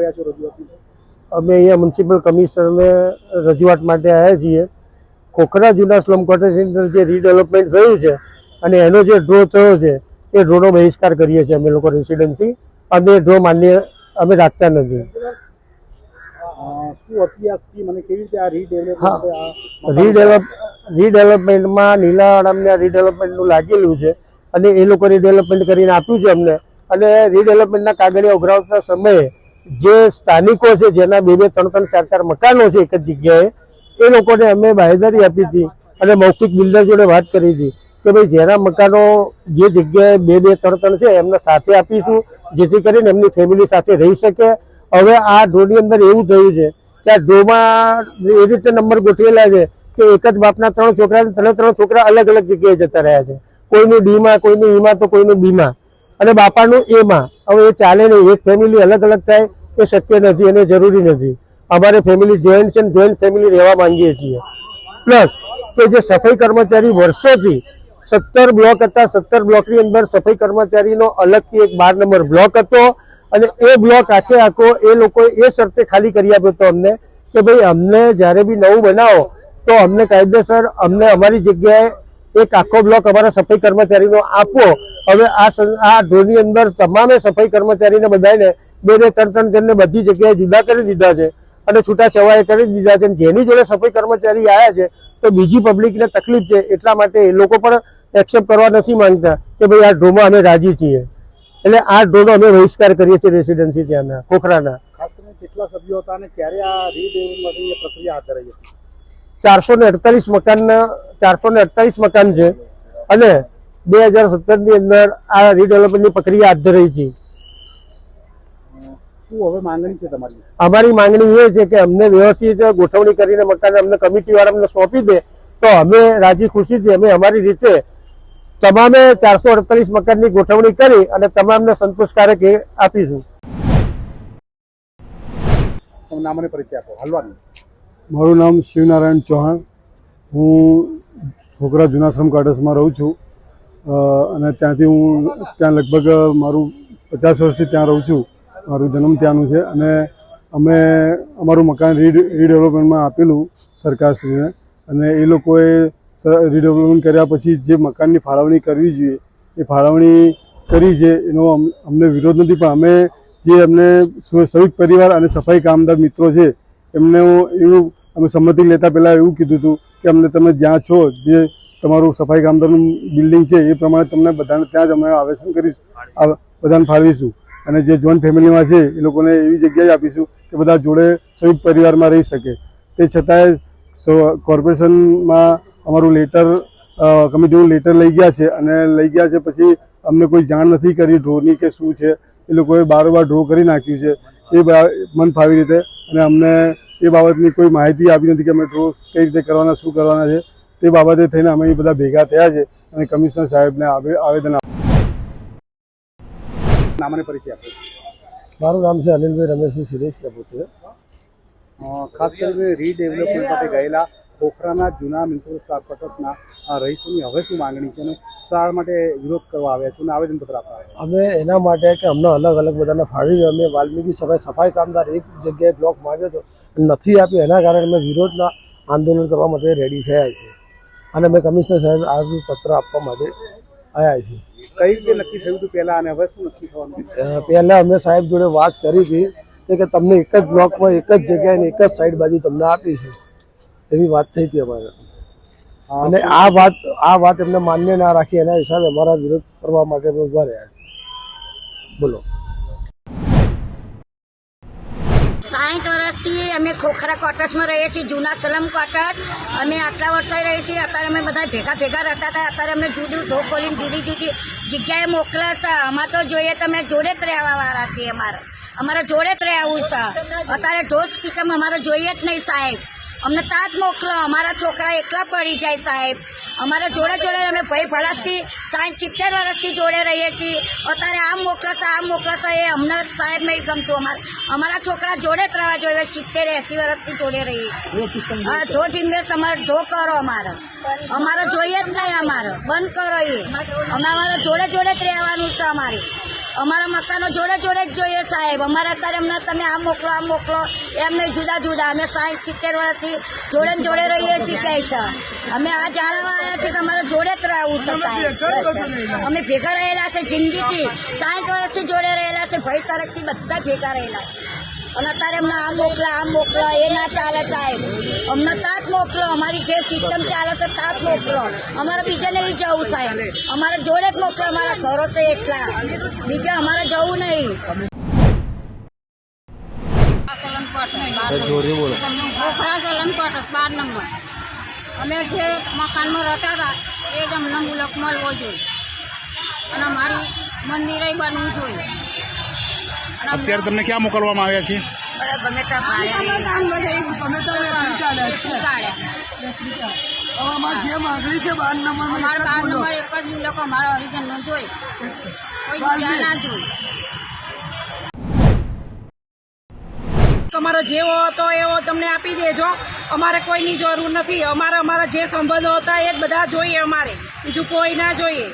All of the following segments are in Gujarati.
આવ્યા છો રજૂઆત અમે અહીંયા મ્યુનિસિપલ કમિશનરને રજૂઆત માટે આવ્યા છીએ. ખોખરા જૂના સ્લમ ક્વાર્ટર્સની અંદર જે રીડેવલપમેન્ટ થયું છે અને એનો જે ડ્રો થયો છે એ ડ્રોનો બહિષ્કાર કરીએ છીએ અમે લોકો રેસિડેન્સી. અને ડ્રો માન્ય અમે રાખતા નથી. રીડેવલપમેન્ટમાં નીલા અડમને રીડેવલપમેન્ટનું લાગેલું છે અને એ લોકો રીડેવલપમેન્ટ કરીને આપ્યું છે અમને. અને રીડેવલપમેન્ટના કાગળિયા ઉઘરાવતા સમયે જે સ્થાનિકો છે, જેના બે બે ત્રણ ત્રણ ચાર ચાર મકાનો છે એક જ જગ્યાએ, એ લોકોને અમે બાહેદારી આપી હતી અને મૌખિક બિલ્ડર જોડે વાત કરી હતી કે ભાઈ જેના મકાનો જે જગ્યાએ બે બે ત્રણ ત્રણ છે, એમને સાથે આપીશું, જેથી કરીને એમની ફેમિલી સાથે રહી શકે. હવે આ ડ્રોની અંદર એવું થયું છે કે આ ડ્રોમાં એ રીતે નંબર ગોઠવેલા છે કે એક જ બાપના ત્રણ છોકરા ત્રણે ત્રણ છોકરા અલગ અલગ જગ્યાએ જતા રહ્યા છે. કોઈનું ડીમાં, કોઈનું ઈમાં, તો કોઈનું બીમાં. અને બાપાનું એમાં હવે એ ચાલે નહીં. એક ફેમિલી અલગ અલગ થાય એ શક્ય નથી અને જરૂરી નથી. અમારે ફેમિલી જોઈન્ટ છે જોઈન્ટ ફેમિલી રહેવા માંગીએ છીએ. પ્લસ કે જે સફાઈ કર્મચારી વર્ષોથી સત્તર બ્લોક હતા, સત્તર બ્લોકની અંદર સફાઈ કર્મચારીનો અલગથી એક બાર નંબર બ્લોક હતો અને એ બ્લોક આખે આખો એ લોકો એ શરતે ખાલી કરી આપ્યો હતો અમને કે ભાઈ અમને જ્યારે બી નવું બનાવો, તો અમને કાયદેસર અમને અમારી જગ્યાએ એક આખો બ્લોક અમારા સફાઈ કર્મચારીનો આપો. હવે આ આ ડ્રોની અંદર તમામે સફાઈ કર્મચારીને બધાને બે બે ત્રણ ત્રણ જણને બધી જગ્યાએ જુદા કરી દીધા છે અને છૂટા છવાયા કરી દીધા છે અને જેની જોડે સફાઈ કર્મચારી આવ્યા છે તો બીજી પબ્લિકને તકલીફ છે એટલા માટે એ લોકો પણ એક્સેપ્ટ કરવા નથી માંગતા કે ભાઈ આ ડ્રોમાં અમે રાજી છીએ. એટલે આ ડ્રોનો અમે બહિષ્કાર કરીએ છીએ રેસિડેન્સી ત્યાંના ખોખરાના. ખાસ કરીને કેટલા સભ્યો હતા અને ક્યારે આ રીડેવલપ પ્રક્રિયા હાથ ધરાઈ હતી? ચારસો ને અડતાલીસ મકાનના ચારસો ને અડતાલીસ મકાન છે અને બે હજાર સત્તરની અંદર આ રીડેવલપમેન્ટની પ્રક્રિયા હાથ ધરાઈ હતી. શું હવે માંગણી છે તમારી? અમારી માંગણી એ છે કે અમને વ્યવસ્થિત ગોઠવણી કરીને મકાન અમને કમિટી વાળા અમને સોંપી દે તો અમે રાજી ખુશીથી અમે અમારી રીતે તમામે ચારસો અડતાલીસ મકાનની ગોઠવણી કરી અને તમામને સંતોષકારક એ આપીશું. મારું નામ શિવનારાયણ ચૌહાણ. હું છોકરા જુનાશ્રમ કાર્ડસમાં રહું છું. અને ત્યાંથી હું ત્યાં લગભગ મારું પચાસ વર્ષથી ત્યાં રહું છું. મારું જન્મ ત્યાંનું છે અને અમે અમારું મકાન રીડ રીડેવલપમેન્ટમાં આપેલું સરકારશ્રીને. અને એ લોકોએ રીડેવલપમેન્ટ કર્યા પછી જે મકાનની ફાળવણી કરવી જોઈએ, એ ફાળવણી કરી છે, એનો અમને વિરોધ નથી. પણ અમે જે અમને સંયુક્ત પરિવાર અને સફાઈ કામદાર મિત્રો છે, એમને હું એવું અમે સંમતિ લેતા પહેલાં એવું કીધું હતું કે અમને તમે જ્યાં છો, જે તમારું સફાઈ કામદારનું બિલ્ડિંગ છે એ પ્રમાણે તમને બધાને ત્યાં જ અમે આવેદન કરીશું બધાને ફાળવીશું. અને જે જોઈન્ટ ફેમિલીમાં છે એ લોકોને એવી જગ્યાએ આપીશું કે બધા જોડે સંયુક્ત પરિવારમાં રહી શકે. તે છતાંય કોર્પોરેશનમાં અમારું લેટર કમિટીનું લેટર લઈ ગયા છે અને લઈ ગયા છે પછી અમને કોઈ જાણ નથી કરી ડ્રોની કે શું છે, એ લોકોએ બારોબાર ડ્રો કરી નાખ્યું છે. એ મન ફાવી રીતે અને અમને એ બાબતની કોઈ માહિતી આપી નથી કે અમે ડ્રો કઈ રીતે કરવાના, શું કરવાના છે. તે બાબતે થઈને અમે બધા ભેગા થયા છે અને કમિશનર સાહેબને આવેદન નામને પરિચય આપો. મારું નામ છે અનિલભાઈ રમેશભાઈ સિરેશિયા પોતે. ખાસ કરીને રીડેવલપમેન્ટ માટે ગયેલા ખોખરાના જૂના મ્યુનિસિપલ સ્ટાફ ક્વાર્ટર્સના રહીશોની હવે શું માંગણી છે અને શાળા માટે વિરોધ કરવા આવ્યા છે અને આવેદનપત્ર આપવા આવ્યા અમે એના માટે કે અમને અલગ અલગ બધાને ફાળવી અમે વાલ્મીકી સભાએ સફાઈ કામદાર એક જગ્યાએ બ્લોક માગ્યો હતો નથી આપ્યો. એના કારણે અમે વિરોધના આંદોલન કરવા માટે રેડી થયા છીએ. અને અમે કમિશનર સાહેબ આ પત્ર આપવા માટે આવ્યા છીએ. કઈ રીતે નક્કી થયું હતું પહેલા અને હવે શું નક્કી થવાનું પહેલા અમે સાહેબ જોડે વાત કરી હતી કે તમને એક જ બ્લોકમાં એક જ જગ્યાએ ને એક જ સાઈડ બાજુ તમને આપીશું એવી વાત થઈ હતી અમારે. અને આ વાત આ વાત એમને માન્ય ના રાખી એના હિસાબે અમારા વિરોધ કરવા માટે અમે ઊભા રહ્યા છીએ. બોલો. સાઠ વર્ષથી અમે ખોખરા ક્વાર્ટર્સમાં રહીએ છીએ, જૂના સલમ ક્વાર્ટર્સ અમે આટલા વર્ષો રહીએ છીએ, અત્યારે અમે બધા ભેગા ભેગા રહેતા હતા, અત્યારે અમને જુદું ધો ખોલીને જુદી જુદી જગ્યાએ મોકલા છે. અમારે તો જોઈએ તમે, જોડે જ રહેવા વાળા છીએ અમારે. અમારે જોડે જ રહેવું છે. અત્યારે ઢોસ કિકમ અમારે જોઈએ જ નહીં સાહેબ. અમને તાજ મોકલો, અમારા છોકરા એકલા પડી જાય સાહેબ. અમારા જોડે જોડે અમે ભાઈ ભલાસથી સાઠ સિત્તેર વર્ષથી જોડે રહીએ છીએ. અત્યારે આમ મોકલાશે આમ મોકલાશે એ અમને સાહેબ નહીં ગમતું. અમારે, અમારા છોકરા જોડે જ રહેવા જોઈએ, સિત્તેર, એસી વર્ષથી જોડે રહીએ હા, જો ઇન્વેસ્ટ તમારે, જો કરો અમારે. અમારે જોઈએ જ નહીં અમારે. બંધ કરો એ. અમે અમારે જોડે જોડે જ રહેવાનું છે અમારે. અમારા મકાનો જોડે જોડે જ જોઈએ સાહેબ. અમારે અત્યારે અમને તમે આ મોકલો આ મોકલો. એમને જુદા જુદા. અમે સાઠ સિત્તેર વર્ષથી જોડે જોડે રહીએ શીખાય છે અમે આ જાણવા આવ્યા છીએ કે અમારે જોડે જ રહેવું છે સાહેબ. અમે ભેગા રહેલા છે જિંદગીથી. સાઠ વર્ષથી જોડે રહેલા છે. ભાઈ તરફથી બધા ભેગા રહેલા. છે. અને અત્યારે અમને આ મોકલા આ મોકલા, એ ના ચાલે સાહેબ. અમને તાત મોકલો, અમારી જે સિસ્ટમ ચાલે છે તાત મોકલો. અમારે બીજે નહીં જવું સાહેબ. અમારે જોડે જ મોકલો, અમારા ઘરો છે એટલા. બીજે અમારે જવું નહીં. બાર નંબર અમે જે મકાનમાં રહેતા હતા, એ જ અમને મુલક મળવો જોઈએ. અને મારી મંદિરે બનવું જોઈએ અત્યારે તમને ક્યાં મોકલવામાં આવ્યા છે. બાર નંબર એક જ કોઈ બીજા ના તમારો જેવો હતો એવો તમને આપી દેજો. અમારે કોઈની જરૂર નથી. અમારે અમારા જે સંબંધો હતા એ જ બધા જોઈએ અમારે. બીજું કોઈ ના જોઈએ.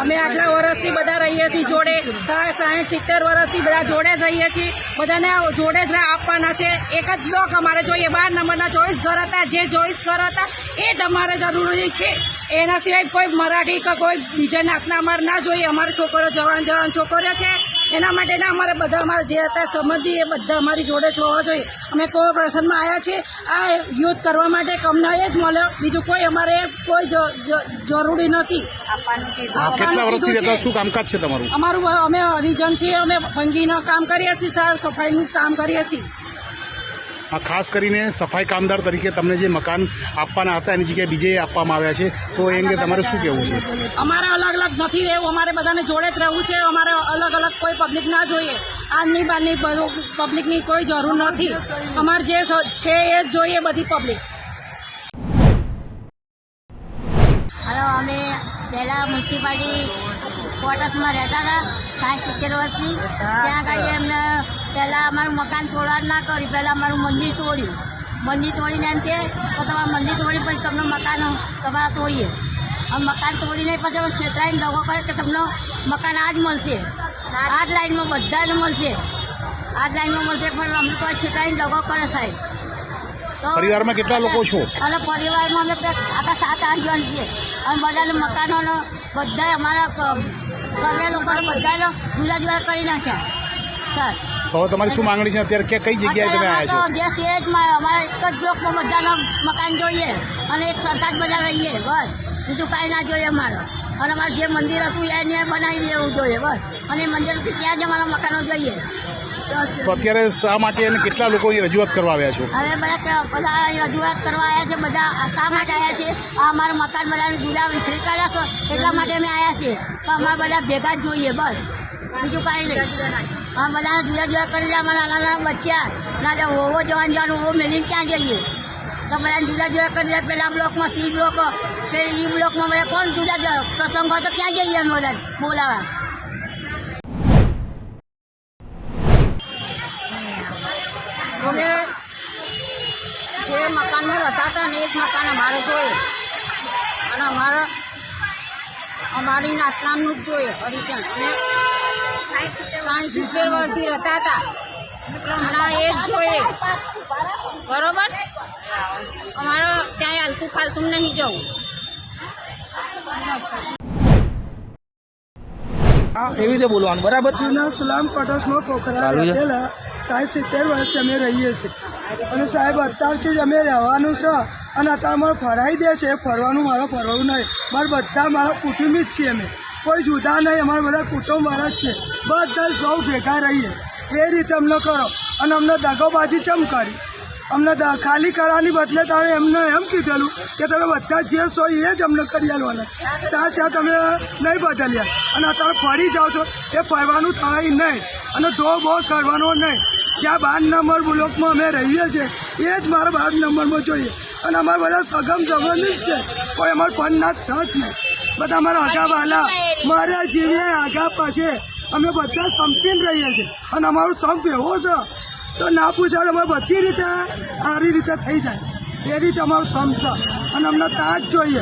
અમે આટલા વર્ષથી બધા રહીએ છીએ, જોડે સા- સાઠ સિત્તેર વર્ષથી બધા જોડે જ રહીએ છીએ. બધાને જોડે જ આપવાના છે. એક જ બ્લોક અમારે જોઈએ. બાર નંબરના ચોઈસ ઘર હતા. જે ચોઈસ ઘર હતા, એ જ અમારે જરૂરી છે. એના સિવાય કોઈ મરાઠી કે કોઈ બીજા નાખના અમારે ના જોઈએ. અમારો છોકરો જવાન જવાન છોકરો છે. એના માટેના અમારે બધા અમારા જે હતા સંબંધી એ બધા અમારી જોડે જ હોવા જોઈએ. અમે કોર્પોરેશનમાં આવ્યા છીએ આ યુદ્ધ કરવા માટે કમને એ જ મળ્યો. બીજું કોઈ અમારે કોઈ જરૂરી નથી. કેટલા વર્ષથી રહેતા? શું કામકાજ છે તમારું? અમારું અમે હરિજન છીએ અમે ભંગીના કામ કરીએ છીએ સાફ સફાઈનું કામ કરીએ છીએ. ખાસ કરીને સફાઈ કામદાર તરીકે તમને જે મકાન આપવાના હતા એની જગ્યાએ બીજે આપવામાં આવ્યા છે. તો એ અંગે તમારે શું કહેવું છે? અમારે અલગ અલગ નથી રહેવું. અમારે બધાને જોડે જ રહેવું છે. અમારે અલગ અલગ કોઈ પબ્લિક ના જોઈએ. આની બારની પબ્લિકની કોઈ જરૂર નથી. અમારે જે સ- છે એ જ જોઈએ બધી પબ્લિક હલો અમે પહેલાં મ્યુનિસિપાલિટી ક્વાર્ટર્સમાં રહેતા હતા સાઠ સિત્તેર વર્ષથી ત્યાં આગળ એમને પહેલાં અમારું મકાન તોડવા જ ના કર્યું. પહેલાં અમારું મંદિર તોડ્યું. મંદિર તોડીને એમ કે તો તમારું મંદિર તોડી પછી તમને મકાન તમારા તોડીએ. અને મકાન તોડીને પછી અમે છેતરાઈને દગો કરે કે તમને મકાન આ જ મળશે. આ જ લાઈનમાં બધાને મળશે. આ જ લાઈનમાં મળશે. પણ અમને કોઈ છેતરાઈને દગો કરે સાહેબ. તો પરિવારમાં કેટલા લોકો છો? અને પરિવારમાં અમે આખા સાત આઠ જણ છીએ. અને બધાને મકાનોનો બધા અમારા સર્વે લોકોને બધાનો જુદા જુદા કરી નાખ્યા. સર તો હવે તમારી શું માંગણી છે? અત્યારે કે કઈ જગ્યાએ તમે આવ્યા છો? અમારે તો જ અમારા એક જ બ્લોકમાં બધાનો મકાન જોઈએ અને એક સરકાર બધા રહીએ બસ. બીજું કાંઈ ના જોઈએ અમારે. અને અમારે જે મંદિર હતું એને બનાવી દેવું જોઈએ બસ. અને એ મંદિરથી ત્યાં જ અમારા મકાનો જોઈએ. તો અત્યારે શા માટે અને કેટલા લોકો રજૂઆત કરવા આવ્યા છો? હવે બધા બધા અહીં રજૂઆત કરવા આવ્યા છે બધા શા માટે આવ્યા છે? આ અમારા મકાન બધાને જુદા વિખરી કાઢ્યા છો એટલા માટે અમે આવ્યા છીએ. તો અમારે બધા ભેગા જ જોઈએ બસ. બીજું કાંઈ નહીં. હા બધાને જુદા જુદા કરીને અમારા નાના નાના બચ્ચા. ના તો હોવો જવાન, જવાનું હોવો મેળવીને ક્યાં જઈએ? તો બધા જુદા જુદા કરીને પેલા બ્લોકમાં સી બ્લોક, પેલા ઈ બ્લોકમાં બધા કોણ જુદા જુદા? પ્રસંગ તો ક્યાં જઈએ અમે બધા બોલાવા. અમે જે મકાનમાં રહેતા હતા ને એ જ મકાન અમારે જોઈએ. અને અમારે, અમારી નાતનાનું જ જોઈએ અને સાઠ સિત્તેર વર્ષથી રહેતા હતા. અને એ જ જોઈએ. બરોબર? અમારો ક્યાંય હાલતું ફાલતું નહીં જવું. એવી રીતે બોલવાનું. બરાબર છે? જૂના સુલામ ક્વાર્ટર્સમાં ખોખરા રહેલા સાહેબ સિત્તેર વર્ષે અમે રહીએ છીએ. અને સાહેબ અત્યારથી જ અમે રહેવાનું છે અને અત્યારે મારે ફરાઈ દે છે. ફરવાનું મારે ફરવું નહીં. મારે બધા મારા કુટુંબી જ છીએ અમે. કોઈ જુદા નહીં, અમારા બધા કુટુંબવાળા જ છે. બધા સૌ ભેગા રહીએ. એ રીતે અમને કરો. અને અમને દગોબાજી ચમ કરી? અમને ખાલી કરવાની બદલે તારે એમને એમ કીધેલું કે તમે બધા જે છો એ જ અમને કરી આલવાના. ત્યાં ત્યાં તમે નહીં બદલ્યા. અને અત્યારે ફરી જાઓ છો. એ ફરવાનું થાય નહીં. અને ધો બો કરવાનો નહીં. જ્યાં બાર નંબર બ્લોકમાં અમે રહીએ છીએ, એ જ મારા બાર નંબરમાં જોઈએ. અને અમારા બધા સગમ સંબંધિત છે. કોઈ અમારા પણના જ જ નહીં. બધા અમારા આગા વાલા. મારા જીવે આગા પાસે અમે બધા સંપીને રહીએ છીએ. અને અમારું સંપ એવો છે તો ના પૂછાય અમારે બધી રીતે સારી રીતે થઈ જાય. એ રીતે અમારું સંપ છે. અને અમને ત્યાં જ જોઈએ.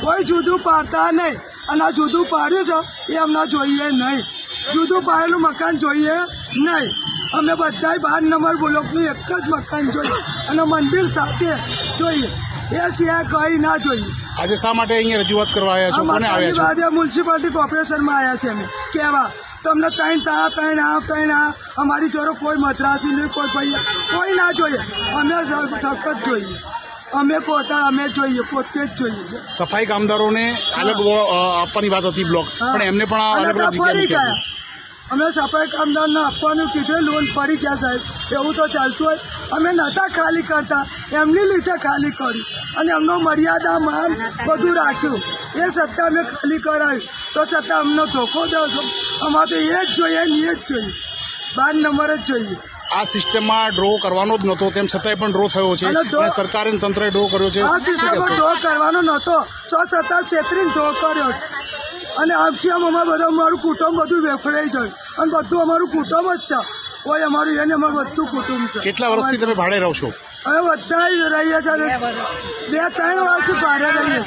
કોઈ જુદું પાડતા નહીં. અને આ જુદું પાડ્યું છે એ અમને જોઈએ નહીં. જુદું પાડેલું મકાન જોઈએ નહીં. અમે બધાય બાર નંબર બ્લોકનું એક જ મકાન જોઈએ. અને મંદિર સાથે જોઈએ. એ સિવાય કંઈ ના જોઈએ. આજે શા માટે અહીંયા રજૂઆત કરવા આવ્યા છો? કોને આવ્યા છો? આજે મ્યુનિસિપાલિટી કોર્પોરેશનમાં આવ્યા છે અમે. કેવા? તમને ત્રણ તા ત્રણ આ ત્રણ આ. અમારી જોડે કોઈ મદ્રાસી નહીં કોઈ ભાઈ કોઈ ના જોઈએ. અમે સખત જોઈએ. અમે કોટા અમે જોઈએ પોતે જ જોઈએ. છે સફાઈ કામદારોને અલગ આપવાની વાત હતી બ્લોક. પણ એમને પણ અલગ ગયા. અમે સફાઈ કામદારને આપવાનું કીધું લોન પડી ગયા સાહેબ. એવું તો ચાલતું હોય. અમે નહોતા ખાલી કરતા. એમની લીધે ખાલી કર્યું. અને એમનો મર્યાદા માન બધું રાખ્યું. એ છતાં અમે ખાલી કરાવી. તો છતાં અમને ધોખો દો છો. અમારે તો એ જ જોઈએ ને એ જ જોઈએ. બાર નંબર જ જોઈએ. આ સિસ્ટમમાં ડ્રો કરવાનો જ નહોતો તેમ છતાંય પણ ડ્રો થયો છે. અને સરકારે અને તંત્રએ ડ્રો કર્યો છે. આ સિસ્ટમમાં ડ્રો કરવાનો નહોતો. સો છતાં છેતરીને ડ્રો કર્યો છે. અને આમથી આમ અમારું બધું અમારું કુટુંબ બધું વેફરાઈ જાય અને બધું અમારું કુટુંબ જ છે. કોઈ અમારું એને અમારું બધું કુટુંબ છે. કેટલા વર્ષથી તમે ભાડે રહો છો? હવે બધા જ રહીએ છે બે ત્રણ વર્ષથી ભાડે રહીએ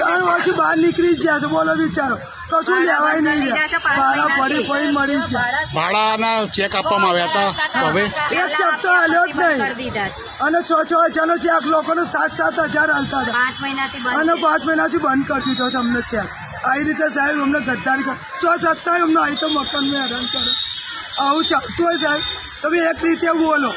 ત્રણ વર્ષથી બહાર નીકળી ગયા છે. બોલો વિચારો. કશું લેવાય નહીં. ભાડા પડી પડી મળી છે. જાય ભાડાના ચેક આપવામાં આવ્યા હતા. હવે? એક ચેક તો હાલ્યો જ નહીં. અને છ છ હજારનો ચેક લોકોને સાત સાત હજાર હાલતા હતા. અને પાંચ મહિનાથી બંધ કરી દીધો છે અમને ચેક આવી રીતે સાહેબ અમને ગદ્દારી કરે ચો છતાંય અમને આવી તો મકાનમાં હેરાન કરે આવું ચાલતું હોય સાહેબ. તમે એક રીતે બોલો.